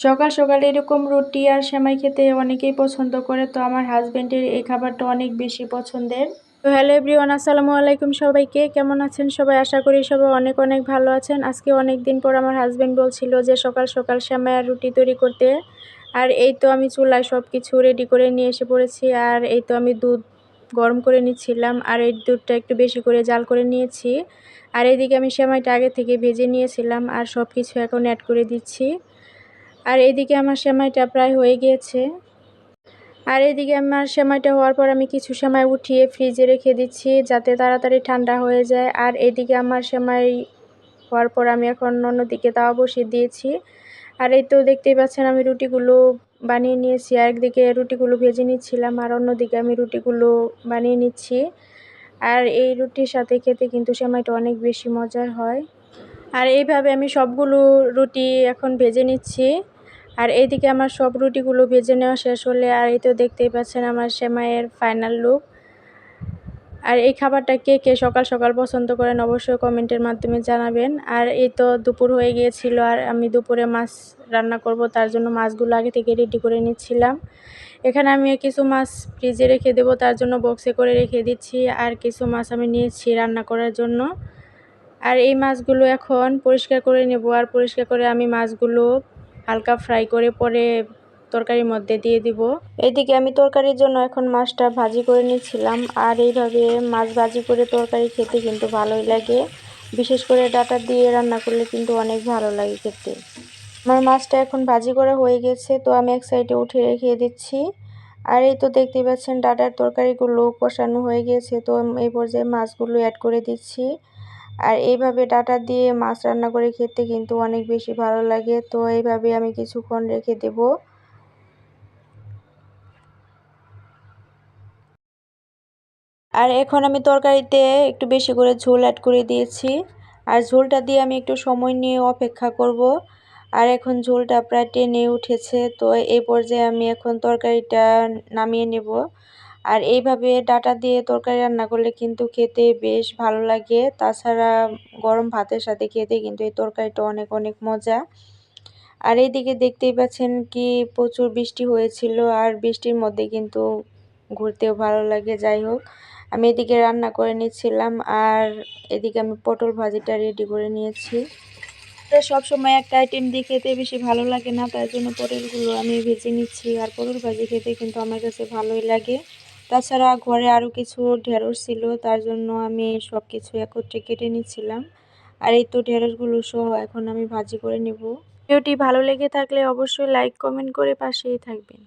সকাল সকাল এরকম রুটি আর সেমাই খেতে অনেকেই পছন্দ করে, তো আমার হাজব্যান্ডের এই খাবারটা অনেক বেশি পছন্দের। তো হ্যালো এভরিওয়ান আসসালামু আলাইকুম সবাইকে। কেমন আছেন সবাই? আশা করি সবাই অনেক অনেক ভালো আছেন। আজকে অনেক দিন পর আমার হাজব্যান্ড বলছিল যে সকাল সকাল সেমাই আর রুটি তৈরি করতে। আর এই তো আমি চুলায় সব কিছু রেডি করে নিয়ে এসে পড়েছি আর এই তো আমি দুধ গরম করে নিচ্ছিলাম আর এই দুধটা একটু বেশি করে জাল করে নিয়েছি। আর এইদিকে আমি সেমাইটা আগে থেকে ভেজে নিয়েছিলাম আর সব কিছু এখন অ্যাড করে দিচ্ছি। আর এদিকে আমার সেমাইটা প্রায় হয়ে গিয়েছে। আর এদিকে আমার সেমাইটা হওয়ার পর আমি কিছু সেমাই উঠিয়ে ফ্রিজে রেখে দিচ্ছি যাতে তাড়াতাড়ি ঠান্ডা হয়ে যায়। আর এদিকে আমার সেমাই হওয়ার পর আমি এখন অন্যদিকে তাওয়া বসিয়ে দিয়েছি। আর এই তো দেখতেই পাচ্ছেন আমি রুটিগুলো বানিয়ে নিয়েছি। আর একদিকে রুটিগুলো ভেজে নিচ্ছিলাম আর অন্যদিকে আমি রুটিগুলো বানিয়ে নিচ্ছি। আর এই রুটির সাথে খেতে কিন্তু সেমাইটা অনেক বেশি মজার হয়। আর এইভাবে আমি সবগুলো রুটি এখন ভেজে নিচ্ছি। আর এইদিকে আমার সব রুটিগুলো ভেজে নেওয়া শেষ হলে, আর এই তো দেখতেই পাচ্ছেন আমার সেমাইয়ের ফাইনাল লুক আর এই খাবারটা কে কে সকাল সকাল পছন্দ করেন অবশ্যই কমেন্টের মাধ্যমে জানাবেন। আর এই তো দুপুর হয়ে গিয়েছিল, আর আমি দুপুরে মাছ রান্না করব, তার জন্য মাছগুলো আগে থেকে রেডি করে নিচ্ছিলাম। এখানে আমি কিছু মাছ ফ্রিজে রেখে দেবো, তার জন্য বক্সে করে রেখে দিচ্ছি, আর কিছু মাছ আমি নিয়েছি রান্না করার জন্য। আর এই মাছগুলো এখন পরিষ্কার করে নেব, আর পরিষ্কার করে আমি মাছগুলো হালকা ফ্রাই করে পরে তরকারির মধ্যে দিয়ে দিব। এইদিকে আমি তরকারির জন্য এখন মাছটা ভাজি করে নিয়েছিলাম। আর এইভাবে মাছ ভাজি করে তরকারি খেতে কিন্তু ভালোই লাগে। বিশেষ করে ডাটা দিয়ে রান্না করলে কিন্তু অনেক ভালো লাগে খেতে। আমার মাছটা এখন ভাজি করা হয়ে গেছে, তো আমি এক সাইডে উঠে রেখে দিচ্ছি। আর এই তো দেখতে পাচ্ছেন, ডাটার তরকারিগুলো কষানো হয়ে গেছে, তো এই পর্যায়ে মাছগুলো অ্যাড করে দিচ্ছি। আর এইভাবে ডাটা দিয়ে মাছ রান্না করে খেতে কিন্তু অনেক বেশি ভালো লাগে। তো এইভাবে আমি কিছুক্ষণ রেখে দেব। আর এখন আমি তরকারিতে একটু বেশি করে ঝোল অ্যাড করে দিয়েছি। আর ঝোলটা দিয়ে আমি একটু সময় নিয়ে অপেক্ষা করব। আর এখন ঝোলটা প্রায় টেনে উঠেছে। তো এই পর্যায়ে আমি এখন তরকারিটা নামিয়ে নেব। আর এইভাবে ডাটা দিয়ে তরকারি রান্না করলে কিন্তু খেতে বেশ ভালো লাগে। তাছাড়া গরম ভাতের সাথে খেতে কিন্তু এই তরকারিটা অনেক অনেক মজা। আর এইদিকে দেখতেই পাচ্ছেন কি প্রচুর বৃষ্টি হয়েছিল আর বৃষ্টির মধ্যে কিন্তু ঘুরতেও ভালো লাগে, যাই হোক। আমি এদিকে রান্না করে নিচ্ছিলাম আর এদিকে আমি পটল ভাজিটা রেডি করে নিয়েছি। সব সময় একটা আইটেম দিয়ে খেতে বেশি ভালো লাগে না তার জন্য পটলগুলো আমি ভেজে নিচ্ছি আর পটল ভাজি খেতে কিন্তু আমার কাছে ভালোই লাগে। তাছাড়া ঘরে আরও কিছু ঢেঁড়স ছিল, তার জন্য আমি সব কিছু একত্রে কেটে নিচ্ছিলাম। আর এই তো ঢেঁড়সগুলো সহ এখন আমি ভাজি করে নেব। ভিডিওটি ভালো লেগে থাকলে অবশ্যই লাইক কমেন্ট করে পাশেই থাকবেন।